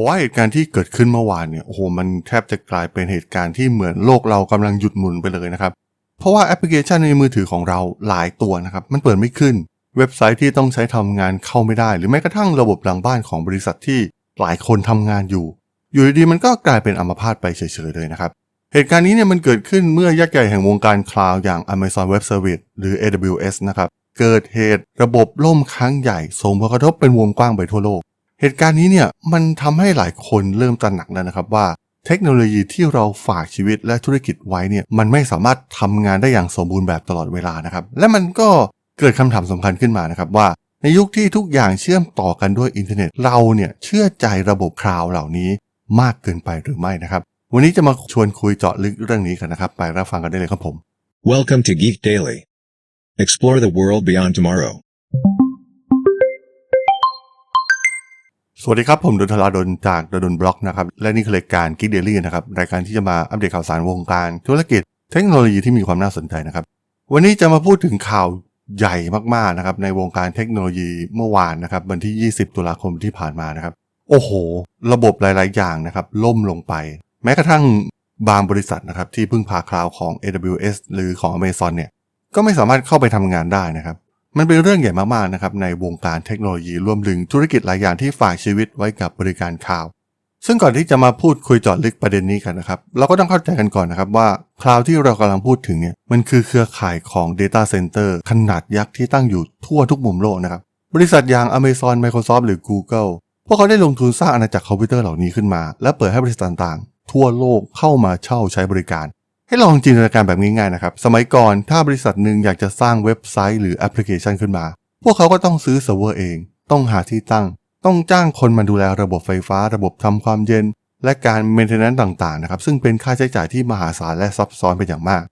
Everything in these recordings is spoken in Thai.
ผมว่าเหตุการณ์ที่เกิดขึ้นเมื่อวานเนี่ยโอ้โหมันแทบจะกลายเป็นเหตุการณ์ที่เหมือนโลกเรากำลังหยุดหมุนไปเลยนะครับ เพราะว่าแอปพลิเคชันในมือถือของเราหลายตัวนะครับมันเปิดไม่ขึ้น เว็บไซต์ที่ต้องใช้ทำงานเข้าไม่ได้ หรือแม้กระทั่งระบบหลังบ้านของบริษัทที่หลายคนทำงานอยู่ อยู่ดีๆมันก็กลายเป็นอัมพาตไปเฉยๆเลยนะครับเหตุการณ์นี้เนี่ยมันเกิดขึ้นเมื่อยักษ์ใหญ่แห่งวงการคลาวด์อย่าง Amazon Web Service หรือ AWS นะครับเกิดเหตุระบบล่มครั้งใหญ่ส่งผลกระทบเป็นวงกว้างไปทั่วโลก เหตุการณ์นี้เนี่ยมันทำให้หลายคนเริ่มตระหนักแล้วนะครับว่า เทคโนโลยีที่เราฝากชีวิตและธุรกิจไว้เนี่ยมันไม่สามารถทำงานได้อย่างสมบูรณ์แบบตลอดเวลานะครับ และมันก็เกิดคำถามสำคัญขึ้นมานะครับว่า ในยุคที่ทุกอย่างเชื่อมต่อกันด้วยอินเทอร์เน็ตเราเนี่ยเชื่อใจระบบคลาวเหล่านี้มากเกินไปหรือไม่นะครับ วันนี้จะมาชวนคุยเจาะลึกเรื่องนี้กันนะครับ ไปรับฟังกันได้เลยครับผม Welcome to Geek Daily. Explore the world beyond tomorrow. สวัสดีครับ ผมดนทลาดนจากดนบล็อกนะครับ และนี่คือรายการ Geek Daily นะครับ รายการที่จะมาอัปเดตข่าวสารวงการธุรกิจเทคโนโลยีที่มีความน่าสนใจนะครับ วันนี้จะมาพูดถึงข่าวใหญ่มากๆนะครับ ในวงการเทคโนโลยีเมื่อวานนะครับ วันที่ 20 ตุลาคมที่ผ่านมานะครับ โอ้โห ระบบหลาย ๆ อย่างนะครับ ล่มลงไป แม้กระทั่งบางบริษัทนะครับที่พึ่งพาคลาวของ AWS หรือของ Amazon เนี่ยก็ไม่สามารถเข้าไปทำงานได้นะครับ มันเป็นเรื่องใหญ่มากๆนะครับในวงการเทคโนโลยีรวมถึงธุรกิจหลายอย่างที่ฝากชีวิตไว้กับบริการคลาว ซึ่งก่อนที่จะมาพูดคุยจาะลึกประเด็นนี้กันนะครับเราก็ต้องเข้าใจกันก่อนนะครับว่าคลาวด์ที่เรากำลังพูดถึงเนี่ยมันคือเครือข่ายของ Data Center ขนาดยักษ์ที่ตั้งอยู่ทั่วทุกมุมโลกนะครับบริษัทอย่าง Amazon Microsoft หรือ Google พวกเขาได้ลงทุนสร้างอาณาจักรคอมพิวเตอร์เหล่านี้ขึ้นมา และเปิดให้บริษัทต่างๆ ทั่วโลกเข้ามาเช่าใช้บริการ ให้ลองจินตนาการแบบง่ายๆนะครับ สมัยก่อนถ้าบริษัทหนึ่งอยากจะสร้างเว็บไซต์หรือแอปพลิเคชันขึ้นมา พวกเขาก็ต้องซื้อเซิร์ฟเวอร์เอง ต้องหาที่ตั้ง ต้องจ้างคนมาดูแลระบบไฟฟ้า ระบบทำความเย็น และการเมนเทนแนนซ์ต่างๆนะครับซึ่งเป็นค่าใช้จ่ายที่มหาศาลและซับซ้อนเป็นอย่างมาก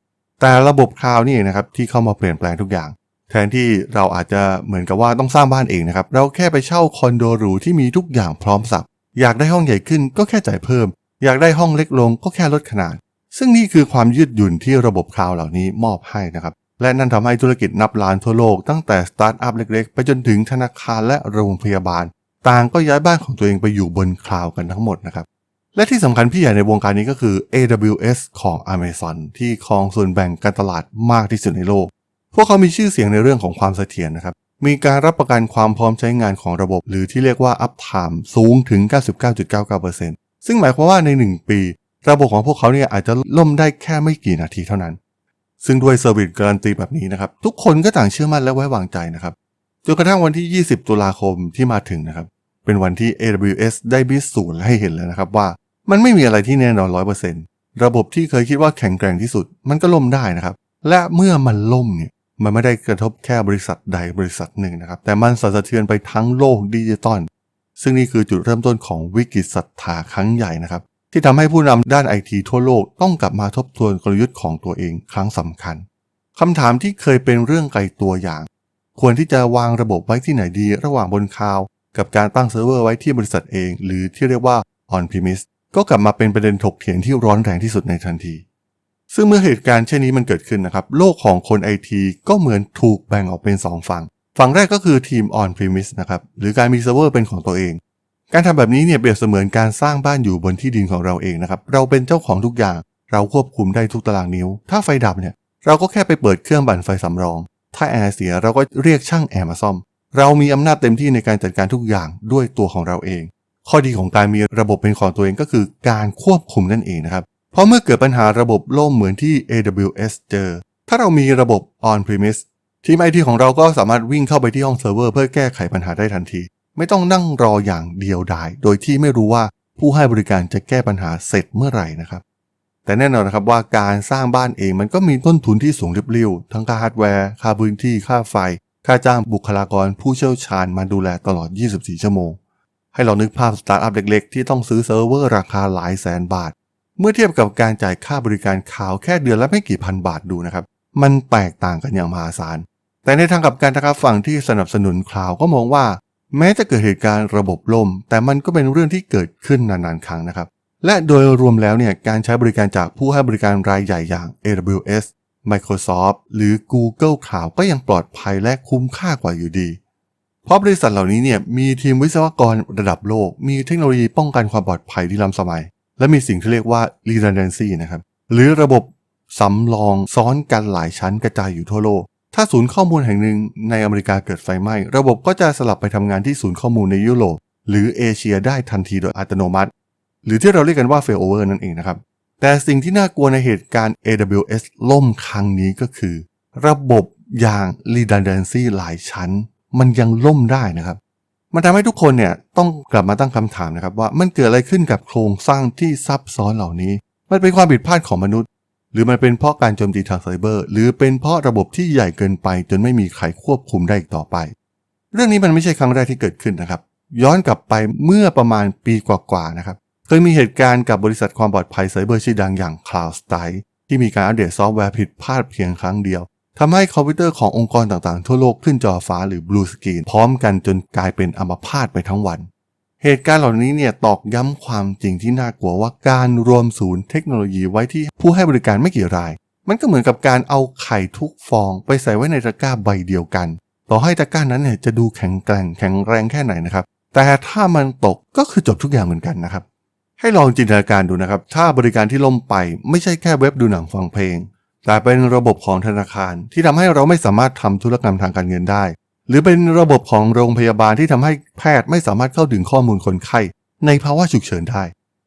แต่ระบบคลาวนี่เองนะครับที่เข้ามาเปลี่ยนแปลงทุกอย่าง แทนที่เราอาจจะเหมือนกับว่าต้องสร้างบ้านเองนะครับเราแค่ไปเช่าคอนโดหรูที่มีทุกอย่างพร้อมสับอยากได้ห้องใหญ่ขึ้นก็แค่จ่ายเพิ่ม อยากได้ห้องเล็กลงก็แค่ลดขนาด ซึ่งนี่คือความยืดหยุ่นที่ระบบคลาวเหล่านี้มอบให้นะครับ และนั่นทำให้ธุรกิจนับล้านทั่วโลกตั้งแต่สตาร์ทอัพเล็กๆ ไปจนถึงธนาคารและโรงพยาบาล ต่างก็ย้ายบ้านของตัวเองไปอยู่บนคลาวกันทั้งหมดนะครับ และที่สำคัญพี่ใหญ่ในวงการนี้ก็คือ AWS ของ Amazon ที่ครองส่วนแบ่งการตลาดมากที่สุดในโลก พวกเขามีชื่อเสียงในเรื่องของความเสถียรนะครับมีการรับประกันความพร้อมใช้งานของระบบ หรือที่เรียกว่า uptime สูงถึง 99.99%ซึ่งหมายความว่าใน 1 ปี ระบบของพวกเขาเนี่ยอาจจะล่มได้แค่ไม่กี่นาทีเท่านั้น ซึ่งด้วยเซอร์วิสการันตีแบบนี้นะครับ ทุกคนก็ต่างเชื่อมั่นและไว้วางใจนะครับจนกระทั่งวันที่ 20 ตุลาคมที่มาถึงนะครับ เป็นวันที่ AWS ได้พิสูจน์ให้เห็นแล้วนะครับว่า มันไม่มีอะไรที่แน่นอน 100%ระบบที่เคยคิดว่าแข็งแกร่งที่สุด มันก็ล่มได้นะครับ และเมื่อมันล่มเนี่ยมันไม่ได้กระทบแค่บริษัทใดบริษัทหนึ่งนะครับ แต่มันสั่นสะเทือนไปทั้งโลกดิจิตอลซึ่งนี่คือจุดเริ่มต้นของวิกฤตศรัทธาครั้งใหญ่นะครับ ที่ทำให้ผู้นำด้านไอทีทั่วโลกต้องกลับมาทบทวนกลยุทธ์ของตัวเองครั้งสำคัญคำถามที่เคยเป็นเรื่องไกลตัวอย่าง ควรที่จะวางระบบไว้ที่ไหนดีระหว่างบนคลาวกับการตั้งเซิร์ฟเวอร์ไว้ที่บริษัทเอง หรือที่เรียกว่า on premise ก็กลับมาเป็นประเด็นถกเถียงที่ร้อนแรงที่สุดในทันที ซึ่งเมื่อเหตุการณ์เช่นนี้มันเกิดขึ้นนะครับ โลกของคนไอทีก็เหมือนถูกแบ่งออกเป็น 2 ฝั่ง ฝั่งแรกก็คือทีม on premise นะครับ หรือการมีเซิร์ฟเวอร์เป็นของตัวเอง การทำแบบนี้เนี่ยเปรียบเสมือนการสร้างบ้านอยู่บนที่ดินของเราเองนะครับ เราเป็นเจ้าของทุกอย่าง เราควบคุมได้ทุกตารางนิ้ว ถ้าไฟดับเนี่ย เราก็แค่ไปเปิดเครื่องปั่นไฟสำรอง ถ้าแอร์เสียเราก็เรียกช่างแอร์มาซ่อม เรามีอำนาจเต็มที่ในการจัดการทุกอย่างด้วยตัวของเราเอง ข้อดีของการมีระบบเป็นของตัวเองก็คือการควบคุมนั่นเองนะครับ เพราะเมื่อเกิดปัญหาระบบล่มเหมือนที่ AWS เจอ ถ้าเรามีระบบ on premise ทีมไอทีของเราก็สามารถวิ่งเข้าไปที่ห้องเซิร์ฟเวอร์เพื่อแก้ไขปัญหาได้ทันที ไม่ต้องนั่งรออย่างเดียวดาย โดยที่ไม่รู้ว่าผู้ให้บริการจะแก้ปัญหาเสร็จเมื่อไหร่นะครับ แต่แน่นอนนะครับว่าการสร้างบ้านเองมันก็มีต้นทุนที่สูงริบลิ่วทั้งค่าฮาร์ดแวร์ค่าพื้นที่ค่าไฟ ค่าจ้างบุคลากรผู้เชี่ยวชาญมาดูแลตลอด 24 ชั่วโมง ให้เรานึกภาพสตาร์ทอัพเล็กๆ ที่ต้องซื้อเซิร์ฟเวอร์ราคาหลายแสนบาท เมื่อเทียบกับการจ่ายค่าบริการข่าวแค่เดือนละไม่กี่พันบาทดูนะครับมันแตกต่างกันอย่างมหาศาลแต่ในทางกลับกันนะครับฝั่งที่สนับสนุนคลาวก็มองว่า แม้จะเกิดเหตุการณ์ระบบล่ม แต่มันก็เป็นเรื่องที่เกิดขึ้นนานๆครั้งนะครับ และโดยรวมแล้วเนี่ยการใช้บริการจากผู้ให้บริการรายใหญ่อย่าง AWS Microsoft หรือ Google Cloud ก็ยังปลอดภัยและคุ้มค่ากว่าอยู่ดี เพราะบริษัทเหล่านี้เนี่ยมีทีมวิศวกรระดับโลก มีเทคโนโลยีป้องกันความปลอดภัยที่ล้ำสมัย และมีสิ่งที่เรียกว่า redundancy นะครับ หรือระบบสำรองซ้อนกันหลายชั้นกระจายอยู่ทั่วโลก ถ้าศูนย์ข้อมูลแห่งหนึ่งในอเมริกาเกิดไฟไหม้ ระบบก็จะสลับไปทำงานที่ศูนย์ข้อมูลในยุโรปหรือเอเชียได้ทันทีโดยอัตโนมัติ หรือที่เราเรียกกันว่า failover นั่นเองนะครับ แต่สิ่งที่น่ากลัวในเหตุการณ์ AWS ล่มครั้งนี้ก็คือ ระบบอย่าง redundancy หลายชั้น มันยังล่มได้นะครับ มันทำให้ทุกคนเนี่ยต้องกลับมาตั้งคำถามนะครับว่ามันเกิดอะไรขึ้นกับโครงสร้างที่ซับซ้อนเหล่านี้ มันเป็นความผิดพลาดของมนุษย์ รือมันเป็นเพราะการโจมตีทางไซเบอร์ หรือเป็นเพราะระบบที่ใหญ่เกินไป จนไม่มีใครควบคุมได้อีกต่อไป เรื่องนี้มันไม่ใช่ครั้งแรกที่เกิดขึ้นนะครับ ย้อนกลับไปเมื่อประมาณปีกว่าๆนะครับ เคยมีเหตุการณ์กับบริษัทความปลอดภัยไซเบอร์ชื่อดังอย่าง CloudStrike ที่มีการอัปเดตซอฟต์แวร์ผิดพลาดเพียงครั้งเดียวทำให้คอมพิวเตอร์ขององค์กรต่างๆ ทั่วโลกขึ้นจอฟ้าหรือ Blue Screen พร้อมกันจนกลายเป็นอัมพาตไปทั้งวัน เหตุการณ์เหล่านี้เนี่ยตอกย้ำความจริงที่น่ากลัวว่าการรวมศูนย์เทคโนโลยีไว้ที่ผู้ให้บริการไม่กี่ราย มันก็เหมือนกับการเอาไข่ทุกฟองไปใส่ไว้ในตะกร้าใบเดียวกัน ต่อให้ตะกร้านั้นเนี่ยจะดูแข็งแกร่งแข็งแรงแค่ไหนนะครับ แต่ถ้ามันตกก็คือจบทุกอย่างเหมือนกันนะครับ ให้ลองจินตนาการดูนะครับ ถ้าบริการที่ล่มไปไม่ใช่แค่เว็บดูหนังฟังเพลง แต่เป็นระบบของธนาคารที่ทำให้เราไม่สามารถทำธุรกรรมทางการเงินได้ หรือเป็นระบบของโรงพยาบาลที่ทำให้แพทย์ไม่สามารถเข้าถึงข้อมูลคนไข้ ในภาวะฉุกเฉินได้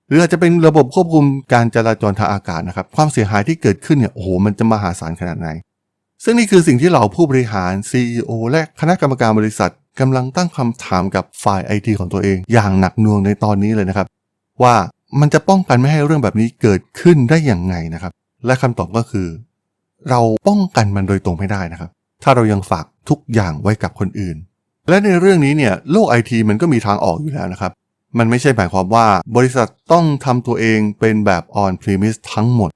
หรืออาจจะเป็นระบบควบคุมการจราจรทางอากาศนะครับ ความเสียหายที่เกิดขึ้นเนี่ยโอ้โหมันจะมหาศาลขนาดไหน ซึ่งนี่คือสิ่งที่เหล่าผู้บริหาร CEO และคณะกรรมการบริษัทกำลังตั้งคำถามกับฝ่ายไอทีของตัวเอง อย่างหนักหน่วงในตอนนี้เลยนะครับ ว่ามันจะป้องกันไม่ให้เรื่องแบบนี้เกิดขึ้นได้อย่างไงนะครับ และคำตอบก็คือ เราป้องกันมันโดยตรงไม่ได้นะครับ ถ้าเรายังฝากทุกอย่างไว้กับคนอื่น และในเรื่องนี้เนี่ยโลกไอทีมันก็มีทางออกอยู่แล้วนะครับ มันไม่ใช่หมายความว่าบริษัทต้องทำตัวเองเป็นแบบ on premise ทั้งหมด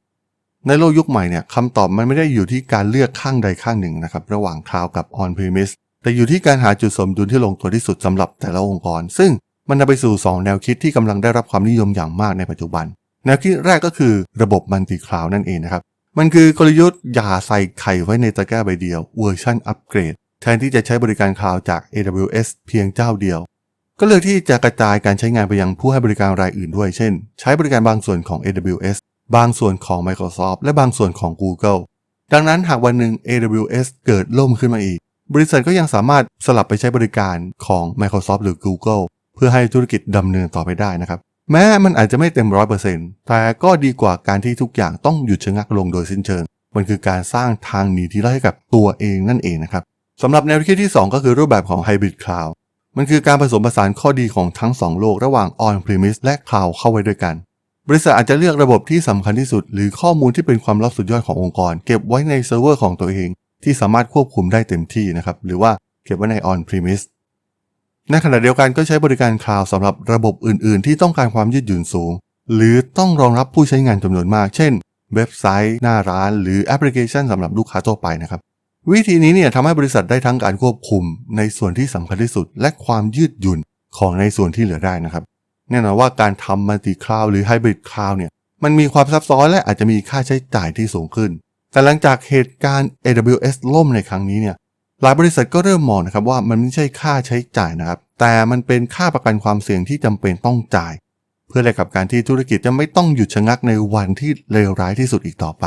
ในโลกยุคใหม่เนี่ยคำตอบมันไม่ได้อยู่ที่การเลือกข้างใดข้างหนึ่งนะครับระหว่างคลาวกับ on premise แต่อยู่ที่การหาจุดสมดุลที่ลงตัวที่สุดสำหรับแต่ละองค์กร ซึ่งมันนำไปสู่ 2 แนวคิดที่กำลังได้รับความนิยมอย่างมากในปัจจุบัน แนวคิดแรกก็คือระบบมัลติคลาวนั่นเองนะครับ มันคือกลยุทธ์อย่าใส่ไข่ไว้ในตะกร้าใบเดียวเวอร์ชันอัปเกรด แทนที่จะใช้บริการคลาวจาก AWS เพียงเจ้าเดียว ก็เลือกที่จะกระจายการใช้งานไปยังผู้ให้บริการรายอื่นด้วย เช่น ใช้บริการบางส่วนของ AWS บางส่วนของ Microsoft และบางส่วนของ Google ดังนั้นหากวันหนึ่ง AWS เกิดล่มขึ้นมาอีก บริษัทก็ยังสามารถสลับไปใช้บริการของ Microsoft หรือ Google เพื่อให้ธุรกิจดำเนินต่อไปได้นะครับ แม้มันอาจจะไม่เต็มร้อยเปอร์เซ็นต์แต่ก็ดีกว่าการที่ทุกอย่างต้องหยุดชะงักลงโดยสิ้นเชิง มันคือการสร้างทางหนีที่รอดให้กับตัวเองนั่นเองนะครับสำหรับแนวคิดที่ 2 ก็คือรูปแบบของ Hybrid Cloud มันคือการผสมผสานข้อดีของทั้ง 2 โลกระหว่าง On-Premise และ Cloud เข้าไว้ด้วยกัน บริษัทอาจจะเลือกระบบที่สำคัญที่สุด หรือข้อมูลที่เป็นความลับสุดยอดขององค์กร เก็บไว้ในเซิร์ฟเวอร์ของตัวเอง ที่สามารถควบคุมได้เต็มที่นะครับหรือว่าเก็บไว้ใน On-Premise ในขณะเดียวกันก็ใช้บริการคลาวด์สำหรับระบบอื่น ๆ ที่ต้องการความยืดหยุ่นสูง หรือต้องรองรับผู้ใช้งานจำนวนมาก เช่น เว็บไซต์ หน้าร้าน หรือแอปพลิเคชันสำหรับลูกค้าทั่วไปนะครับ วิธีนี้เนี่ยทำให้บริษัทได้ทั้งการควบคุม ในส่วนที่สำคัญที่สุด และความยืดหยุ่นของในส่วนที่เหลือได้นะครับ แน่นอนว่าการทำมัลติคลาวด์หรือไฮบริดคลาวด์เนี่ยมันมีความซับซ้อนและอาจจะมีค่าใช้จ่ายที่สูงขึ้น แต่หลังจากเหตุการณ์ AWS ล่มในครั้งนี้เนี่ย หลายบริษัทก็เริ่มมองนะครับว่ามันไม่ใช่ค่าใช้จ่ายนะครับ แต่มันเป็นค่าประกันความเสี่ยงที่จำเป็นต้องจ่าย เพื่อแลกกับการที่ธุรกิจจะไม่ต้องหยุดชะงักในวันที่เลวร้ายที่สุดอีกต่อไป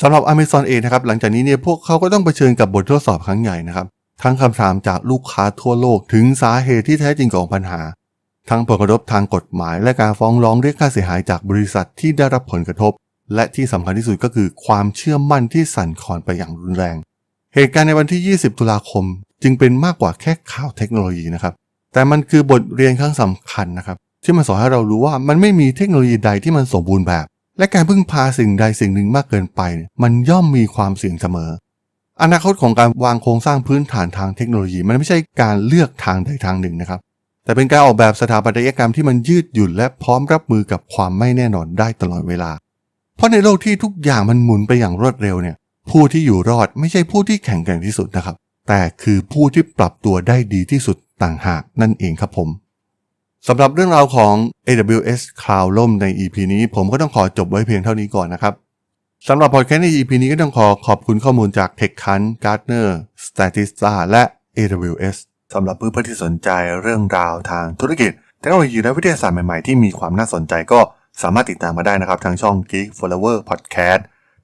สำหรับ Amazon เองนะครับหลังจากนี้เนี่ยพวกเขาก็ต้องเผชิญกับบททดสอบครั้งใหญ่นะครับทั้งคำถามจากลูกค้าทั่วโลกถึงสาเหตุที่แท้จริงของปัญหา ทั้งผลกระทบทางกฎหมาย และการฟ้องร้องเรียกค่าเสียหายจากบริษัทที่ได้รับผลกระทบ และที่สำคัญที่สุดก็คือความเชื่อมั่นที่สั่นคลอนไปอย่างรุนแรง เหตุการณ์ในวันที่ 20 ตุลาคม จึงเป็นมากกว่าแค่ข่าวเทคโนโลยีนะครับ แต่มันคือบทเรียนครั้งสำคัญนะครับ ที่มันสอนให้เรารู้ว่ามันไม่มีเทคโนโลยีใดที่มันสมบูรณ์แบบ และการพึ่งพาสิ่งใดสิ่งหนึ่งมากเกินไป มันย่อมมีความเสี่ยงเสมอ อนาคตของการวางโครงสร้างพื้นฐานทางเทคโนโลยี มันไม่ใช่การเลือกทางใดทางหนึ่งนะครับ แต่เป็นการออกแบบสถาปัตยกรรมที่มันยืดหยุ่นและพร้อมรับมือกับความไม่แน่นอนได้ตลอดเวลา เพราะในโลกที่ทุกอย่างมันหมุนไปอย่างรวดเร็วเนี่ย ผู้ที่อยู่รอดไม่ใช่ผู้ที่แข็งแกร่งที่สุดนะครับ แต่คือผู้ที่ปรับตัวได้ดีที่สุดต่างหากนั่นเองครับผมสำหรับเรื่องราวของ AWS Cloud ล่มใน EP นี้ผมก็ต้องขอจบไว้เพียงเท่านี้ก่อนนะครับสำหรับพอดแคสต์ใน EP นี้ก็ต้องขอขอบคุณข้อมูลจาก TechCrunch, Gartner, Statista และ AWS สำหรับเพื่อนๆที่สนใจเรื่องราวทางธุรกิจเทคโนโลยีและวิทยาศาสตร์ใหม่ๆ ที่มีความน่าสนใจก็สามารถติดตามมาได้นะครับทางช่อง Geek Flower Podcast